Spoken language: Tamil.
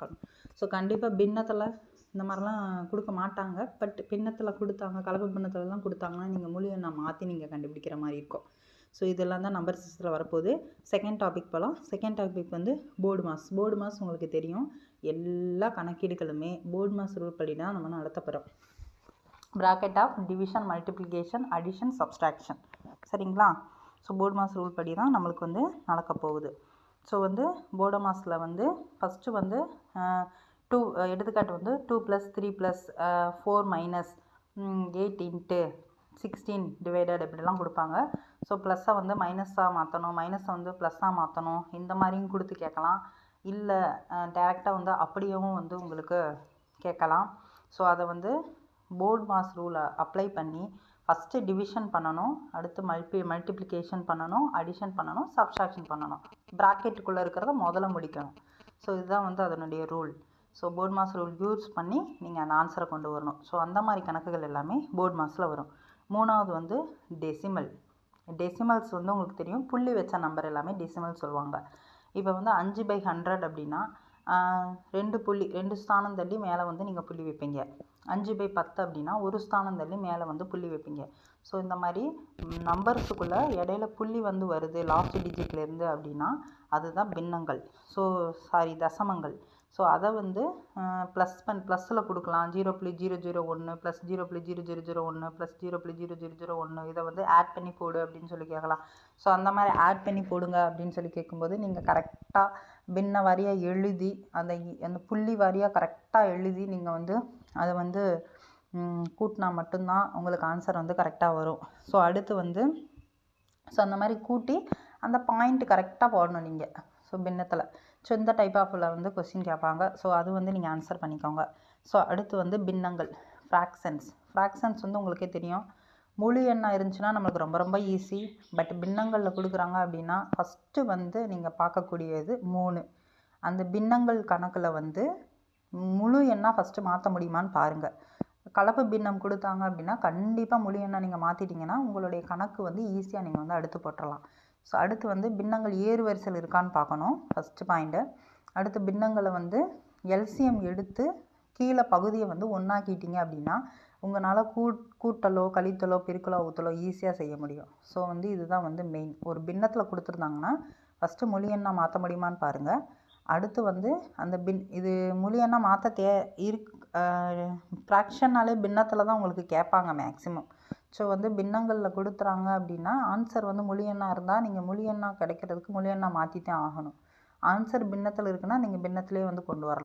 பார்க்கணும். ஸோ கண்டிப்பாக பின்னத்தில் இந்த மாதிரிலாம் கொடுக்க மாட்டாங்க. பட் பின்னத்தில் கொடுத்தாங்க கலப்பு பின்னத்துலலாம் கொடுத்தாங்கன்னா நீங்கள் மொழியை நான் மாற்றி நீங்கள் கண்டுபிடிக்கிற மாதிரி இருக்கும். ஸோ இதெல்லாம் தான் நம்பர் சிக்ஸில் வரப்போகுது. செகண்ட் டாபிக் போகலாம் செகண்ட் டாபிக் வந்து போர்டு மாஸ் போர்டு மாஸ் உங்களுக்கு தெரியும். எல்லா கணக்கீடுகளுமே போர்டு மாஸ் ரூல் படி தான் நம்ம நடத்தப்படுறோம். Bracket of division multiplication addition subtraction சரிங்களா? ஸோ போர்டு மாஸ் ரூல் படி தான் நம்மளுக்கு வந்து நடக்க போகுது. ஸோ வந்து போர்டு மாஸில் வந்து ஃபஸ்ட்டு வந்து டூ எடுத்துக்காட்டு வந்து two plus three plus four minus eight into sixteen divided இப்படிலாம் கொடுப்பாங்க. ஸோ ப்ளஸ்ஸை வந்து மைனஸாக மாற்றணும் மைனஸை வந்து ப்ளஸ்ஸாக மாற்றணும் இந்த மாதிரியும் கொடுத்து கேட்கலாம். இல்லை டேரெக்டாக வந்து அப்படியும் வந்து உங்களுக்கு கேட்கலாம். ஸோ அதை வந்து போர்டு மாஸ் ரூலை அப்ளை பண்ணி ஃபஸ்ட்டு டிவிஷன் பண்ணணும் அடுத்து மல்டி மல்டிப்ளிகேஷன் பண்ணணும் அடிஷன் பண்ணணும் சப்ஸ்ட்ராக்ஷன் பண்ணணும். ப்ராக்கெட்டுக்குள்ளே இருக்கிறத முதல்ல முடிக்கணும். ஸோ இதுதான் வந்து அதனுடைய rule so BODMAS rule use பண்ணி நீங்கள் அந்த ஆன்சரை கொண்டு வரணும். ஸோ அந்த மாதிரி கணக்குகள் எல்லாமே போர்டு மாஸில் வரும். மூணாவது வந்து டெசிமல் டெசிமல்ஸ் வந்து உங்களுக்கு தெரியும். புள்ளி வச்ச நம்பர் எல்லாமே டெசிமல் சொல்லுவாங்க. இப்போ வந்து அஞ்சு பை ஹண்ட்ரட் அப்படின்னா ரெண்டு புள்ளி ரெண்டு ஸ்தானம் தள்ளி மேலே வந்து நீங்கள் புள்ளி வைப்பீங்க. அஞ்சு பை பத்து அப்படின்னா ஒரு ஸ்தானம் தள்ளி மேலே வந்து புள்ளி வைப்பீங்க. ஸோ இந்த மாதிரி நம்பர்ஸுக்குள்ளே இடையில புள்ளி வந்து வருது லாஸ்ட் டிஜிட்லேருந்து அப்படின்னா அதுதான் பின்னங்கள். ஸோ சாரி தசமங்கள். ஸோ அதை வந்து ப்ளஸ் பண் ப்ளஸில் கொடுக்கலாம். ஜீரோ புள்ளி ஜீரோ ஜீரோ ஒன்று ப்ளஸ் ஜீரோ புள்ளி ஜீரோ ஜீரோ ஜீரோ ஒன்று ப்ளஸ் ஜீரோ புள்ளி ஜீரோ ஜீரோ ஜீரோ ஒன்று இதை வந்து ஆட் பண்ணி போடு அப்படின்னு சொல்லி கேட்கலாம். ஸோ அந்த மாதிரி ஆட் பண்ணி போடுங்க அப்படின்னு சொல்லி கேட்கும்போது நீங்கள் கரெக்டாக பின்ன வாரியாக எழுதி அந்த அந்த புள்ளி வாரியாக கரெக்டாக எழுதி நீங்கள் வந்து அதை வந்து கூட்டினா மட்டும்தான் உங்களுக்கு ஆன்சர் வந்து கரெக்டாக வரும். ஸோ அடுத்து வந்து ஸோ அந்த மாதிரி கூட்டி அந்த பாயிண்ட் கரெக்டாக போடணும் நீங்கள் ஸோ பின்னத்தில். ஸோ இந்த டைப் ஆஃபில் வந்து கொஸ்டின் கேட்பாங்க. ஸோ அது வந்து நீங்கள் ஆன்சர் பண்ணிக்கோங்க. ஸோ அடுத்து வந்து பின்னங்கள் ஃப்ராக்ஷன்ஸ் ஃப்ராக்ஷன்ஸ் வந்து உங்களுக்கே தெரியும். முழு எண்ணாக இருந்துச்சுன்னா நம்மளுக்கு ரொம்ப ரொம்ப ஈஸி பட் பின்னங்களில் கொடுக்குறாங்க அப்படின்னா ஃபஸ்ட்டு வந்து நீங்கள் பார்க்கக்கூடியது மூணு. அந்த பின்னங்கள் கணக்கில் வந்து முழு எண்ணாக ஃபஸ்ட்டு மாற்ற முடியுமான்னு பாருங்கள் கலப்பு பின்னம் கொடுத்தாங்க அப்படின்னா கண்டிப்பாக முழு எண்ணாக நீங்கள் மாற்றிட்டீங்கன்னா உங்களுடைய கணக்கு வந்து ஈஸியாக நீங்கள் வந்து அடுத்து போட்டுடலாம் ஸோ அடுத்து வந்து பின்னங்கள் ஏறு வரிசையில் இருக்கான்னு பார்க்கணும். ஃபஸ்ட்டு பாயிண்ட்டு அடுத்து பின்னங்களை வந்து எல்சிஎம் எடுத்து கீழே பகுதியை வந்து ஒன்றாக்கிட்டீங்க அப்படின்னா உங்களால் கூட் கூட்டலோ கழித்தலோ பெருக்கலோ ஊற்றலோ ஈஸியாக செய்ய முடியும். ஸோ வந்து இதுதான் வந்து மெயின் ஒரு பின்னத்தில் கொடுத்துருந்தாங்கன்னா ஃபஸ்ட்டு மொழி என்ன மாற்ற முடியுமான்னு பாருங்கள் அடுத்து வந்து அந்த பின் இது மொழி என்ன மாற்ற தே இருக் ஃப்ராக்ஷன்னாலே பின்னத்தில் தான் உங்களுக்கு கேட்பாங்க மேக்ஸிமம் ஸோ வந்து பின்னங்களில் கொடுத்துறாங்க அப்படின்னா ஆன்சர் வந்து மொழி இருந்தால் நீங்கள் மொழி கிடைக்கிறதுக்கு மொழி மாற்றி தான் ஆகணும். ஆன்சர் பின்னத்தில் இருக்குன்னா நீங்கள் பின்னத்திலே வந்து கொண்டு வரலாம்.